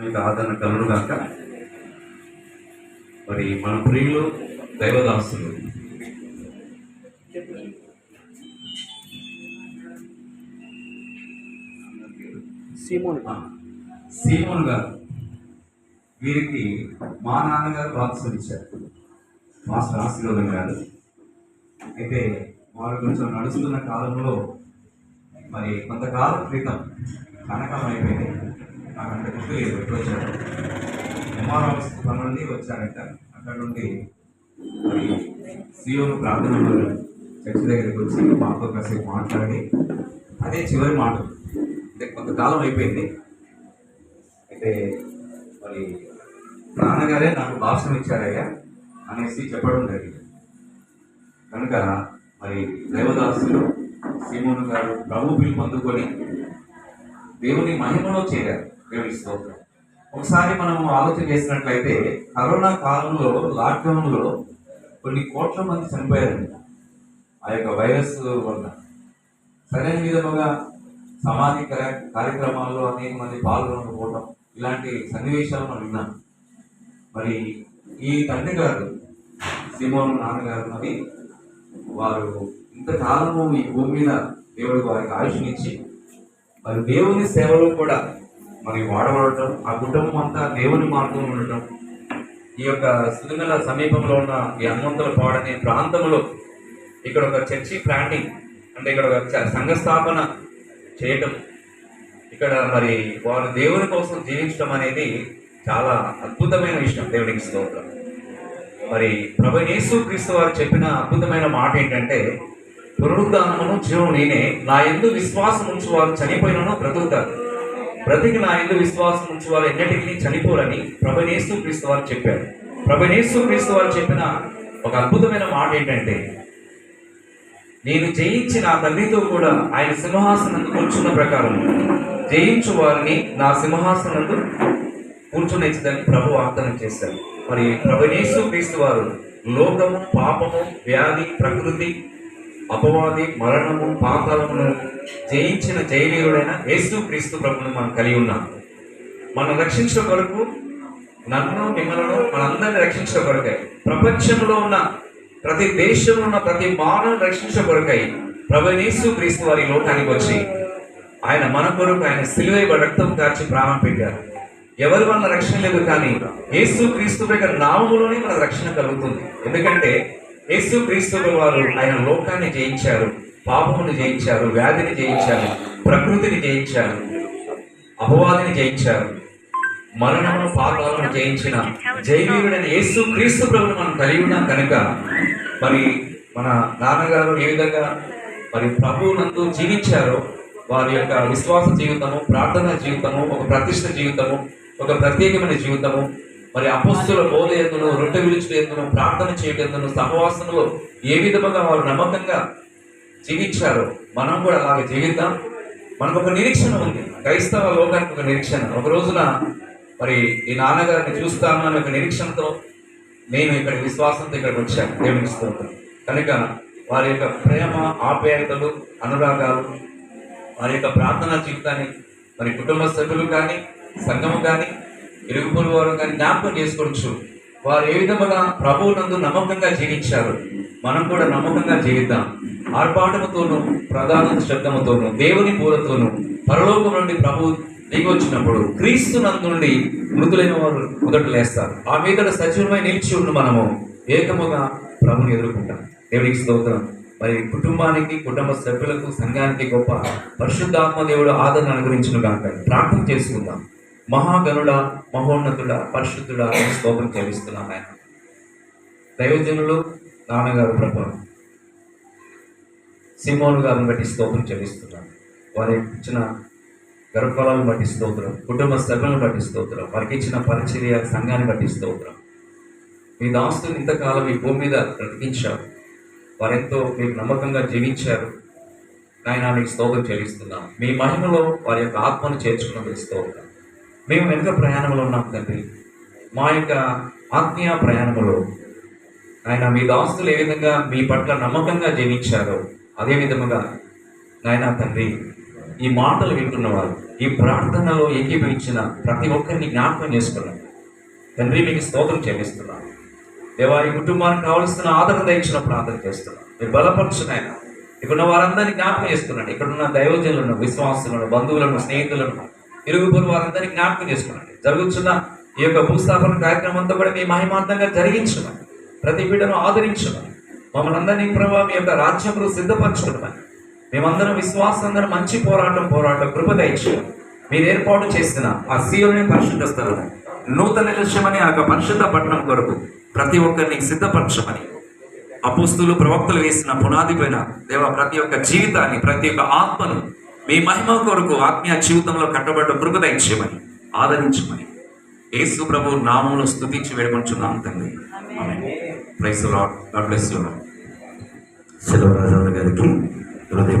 మీకు ఆదరణ కలుగు కాక మరి మన ప్రియులు దైవదాసులు. సీమోన్ గారు వీరికి మా నాన్నగారు బాక్సులు ఇచ్చారు. మాస్టర్ ఆశీర్వాదం గారు. అయితే వారు కొంచెం నడుస్తున్న కాలంలో మరి కొంతకాలం క్రితం కనకం అయిపోయింది నాకు అంత ఎప్పుడు ఎంఆర్ ఆఫీస్ పని నుండి వచ్చారంట. అక్కడ నుండి మరి సిఓను ప్రార్థన చర్చ దగ్గరికి వచ్చి మాతో కాసేపు మాట్లాడి అదే చివరి మాట. అంటే కొంతకాలం అయిపోయింది. అయితే మరి నాన్నగారే నాకు భాషను ఇచ్చారయ్యా అనేసి చెప్పడం జరిగింది. కనుక మరి దైవదాసులు సీమోను గారు ప్రభు పిలుపు అందుకొని దేవుని మహిమలో చేరారు. దేవుని స్తోత్రం ఒకసారి మనం ఆలోచన చేసినట్లయితే కరోనా కాలంలో లాక్డౌన్లో కొన్ని కోట్ల మంది చనిపోయారండి. ఆ యొక్క వైరస్ వల్ల. సరైన విధముగా సమాధి కార్యక్రమాల్లో అనేక మంది పాల్గొనకపోవడం ఇలాంటి సన్నివేశాలు మనం విన్నాం. మరి ఈ తండ్రి గారు సిమోను నాన్నగారు మరి వారు ఇంతకాలము ఈ భూమి మీద దేవుడు వారికి ఆయుష్నిచ్చి మరి దేవుని సేవలో కూడా మరి వాడబడటం ఆ కుటుంబం అంతా దేవుని మార్గంలో ఉండటం ఈ యొక్క సుదిగల సమీపంలో ఉన్న ఈ హనుమంతుల పాడనే ప్రాంతంలో ఇక్కడ ఒక చర్చి ప్లాంటింగ్ అంటే ఇక్కడ ఒక సంఘ స్థాపన చేయటం. ఇక్కడ మరి వారు దేవుని కోసం జీవించడం అనేది చాలా అద్భుతమైన విషయం దేవునికి స్తోత్రం. మరి ప్రభు యేసు క్రీస్తు వారు చెప్పిన అద్భుతమైన మాట ఏంటంటే పునరుద్ధానమును జీవం నేనే నా ఎందు విశ్వాసం ఉంచు వారు చనిపోయినను బ్రతుకుతారు. బ్రతికి నా ఎందు విశ్వాసం ఉంచు వారు ఎన్నటికీ చనిపోరని ప్రభు క్రీస్తు వారు చెప్పారు. ప్రభు క్రీస్తు వారు చెప్పిన ఒక అద్భుతమైన మాట ఏంటంటే నేను జయించి నా తండ్రితో కూడా ఆయన సింహాసనం కూర్చున్న ప్రకారం జయించు వారిని నా సింహాసనందు కూర్చునిచ్చదని ప్రభు వాగ్దానం చేశారు. మరి ప్రభునేసు క్రీస్తు వారు లోకము పాపము వ్యాధి ప్రకృతి అపవాది మరణము పాతాళమును జయించిన జయవీరుడైన యేసు క్రీస్తు ప్రభును మనం కలిగి ఉన్నాం. మనం రక్షించడం కొరకు నన్ను మిమ్మల్ని మనందరిని రక్షించడం కొరకై ప్రపంచంలో ఉన్న ప్రతి దేశంలో ఉన్న ప్రతి మానవుని రక్షించడం కొరకై ప్రభునేసు క్రీస్తు వారి లోకానికి వచ్చి ఆయన మన కొరకు ఆయన సిలువై రక్తం కార్చి ప్రాణం పెట్టారు. ఎవరి వల్ల రక్షణ లేదు కానీ యేసు క్రీస్తు యొక్క నామములోనే మన రక్షణ కలుగుతుంది. ఎందుకంటే యేసు క్రీస్తు వారు ఆయన లోకాన్ని జయించారు పాపమును జయించారు వ్యాధిని జయించారు ప్రకృతిని జయించారు అపవాదిని జయించారు మరణమును పాపాలను జయించిన జైవీరుడైన యేసు క్రీస్తు ప్రభుని మనం కలిగి ఉన్నాం కనుక మరి మన నాన్నగారు ఏ విధంగా మరి ప్రభువునందు జీవించారో వారి యొక్క విశ్వాస జీవితము ప్రార్థన జీవితము ఒక ప్రతిష్ట జీవితము ఒక ప్రత్యేకమైన జీవితము మరి అపస్సుల బోధ ఎందును రొట్టె విలుచుట ఎందును ప్రార్థన చేయడం ఎందును సహవాసంలో ఏ విధముగా వారు నమ్మకంగా జీవించారో మనం కూడా అలాగే జీవిద్దాం. మనకు ఒక నిరీక్షణ ఉంది. క్రైస్తవ లోకానికి ఒక నిరీక్షణ. ఒక రోజున మరి ఈ నాన్నగారిని చూస్తాను అనే ఒక నిరీక్షణతో నేను ఇక్కడ విశ్వాసంతో ఇక్కడికి వచ్చాను. దేవునికి స్తోత్రం. కనుక వారి యొక్క ప్రేమ ఆప్యాయతలు అనురాగాలు వారి యొక్క ప్రార్థనా జీవితాన్ని మరి కుటుంబ సభ్యులు కానీ సంఘము కానీ ఇరుగుపురు వారు కానీ జ్ఞాపకం చేసుకోవచ్చు. వారు ఏ విధముగా ప్రభువునందు నమ్మకంగా జీవించారు? మనం కూడా నమ్మకంగా జీవిద్దాం. ఆర్భాటముతోనూ ప్రధాన శబ్దముతోనూ దేవుని పూలతోనూ పరలోకం నుండి ప్రభు దిగి వచ్చినప్పుడు క్రీస్తు నుండి మృతులైన వారు మొదట లేస్తారు. ఆ మీద సజీవమై నిలిచి ఉండు మనము. ఏకముగా ప్రభుని ఎదుర్కొంటాం. దేవునికి స్తోత్రం. మరి కుటుంబానికి కుటుంబ సభ్యులకు సంఘానికి గొప్ప పరిశుద్ధాత్మ దేవుడు ఆదరణ అనుగ్రహించిన కాక ప్రార్థన చేసుకుందాం. మహాగనుడ మహోన్నతుడ పరిశుద్ధుడ అని స్తోత్రం చెల్లిస్తున్నాం ఆయన. దైవజనులు నాన్నగారు ప్రభు సింహోను గారిని బట్టి స్తోత్రం చెల్లిస్తున్నాం. వారి ఇచ్చిన గర్భఫలాలను బట్టి స్తోత్రం కుటుంబ సభ్యులను బట్టి స్తోత్రం వారికి ఇచ్చిన పరిచర్య సంఘాన్ని బట్టి స్తోత్రం. మీ దాస్తుని ఇంతకాలం ఈ భూమి మీద బ్రతికించారు. వారెంతో మీకు నమ్మకంగా జీవించారు. నాయన మీకు స్తోత్రం చెల్లిస్తున్నాం. మీ మహిమలో వారి యొక్క ఆత్మను చేర్చుకున్న స్తోత్రం. మేము వెనుక ప్రయాణంలో ఉన్నాం తండ్రి. మా యొక్క ఆత్మీయ ప్రయాణంలో ఆయన మీ దాస్తులు ఏ విధంగా మీ పట్ల నమ్మకంగా జీవించారో అదే విధముగా నాయన తండ్రి ఈ మాటలు వింటున్నవారు ఈ ప్రార్థనలో ఏకీభవించిన ప్రతి ఒక్కరిని జ్ఞాపకం చేసుకున్నాం. తండ్రి మీకు స్తోత్రం చెల్లిస్తున్నాను దేవా ఈ కుటుంబానికి కావలసిన ఆదరణ దయచిన ప్రార్థన చేస్తున్నాను మీరు బలపరుచునాయన ఇక్కడ వారందరినీ జ్ఞాపకం చేస్తున్నాను ఇక్కడున్న దైవజనులను విశ్వాసులను బంధువులను స్నేహితులను ఇరుగుపొరు వారందరినీ జ్ఞాపకం చేసుకోండి. జరుగుతున్న ఈ యొక్క భూస్థాపన కార్యక్రమం అంతా కూడా మీ మహిమార్థంగా జరిగించమని ప్రతి బిడ్డను ఆదరించమని మమ్మల్ని అందరినీ ప్రభావ మీ యొక్క రాజ్యంలో సిద్ధపరచుకోమని మేమందరం విశ్వాసందరం మంచి పోరాటం పోరాటం కృప దయచేయం. మీరు ఏర్పాటు చేసిన ఆ సీయోని పరిశుద్ధ స్థలం నూతన నిలస్యమని ఆ యొక్క పరిశుద్ధ పట్టణం కొరకు ప్రతి ఒక్కరిని సిద్ధపరచమని. అపుస్తులు ప్రవక్తలు వేసిన పునాది పైన దేవ ప్రతి ఒక్క జీవితాన్ని ప్రతి ఒక్క ఆత్మను మీ మహిమ కొరకు ఆత్మీయ జీవితంలో కట్టబడ్డ కృప దయచేయమని ఆదరించమని. యేసు ప్రభు నామంలో స్తుతించి వేడుకొంచున్నాం తండ్రి. Praise lord god bless you సెలవు రాజాల గారికి హృదయం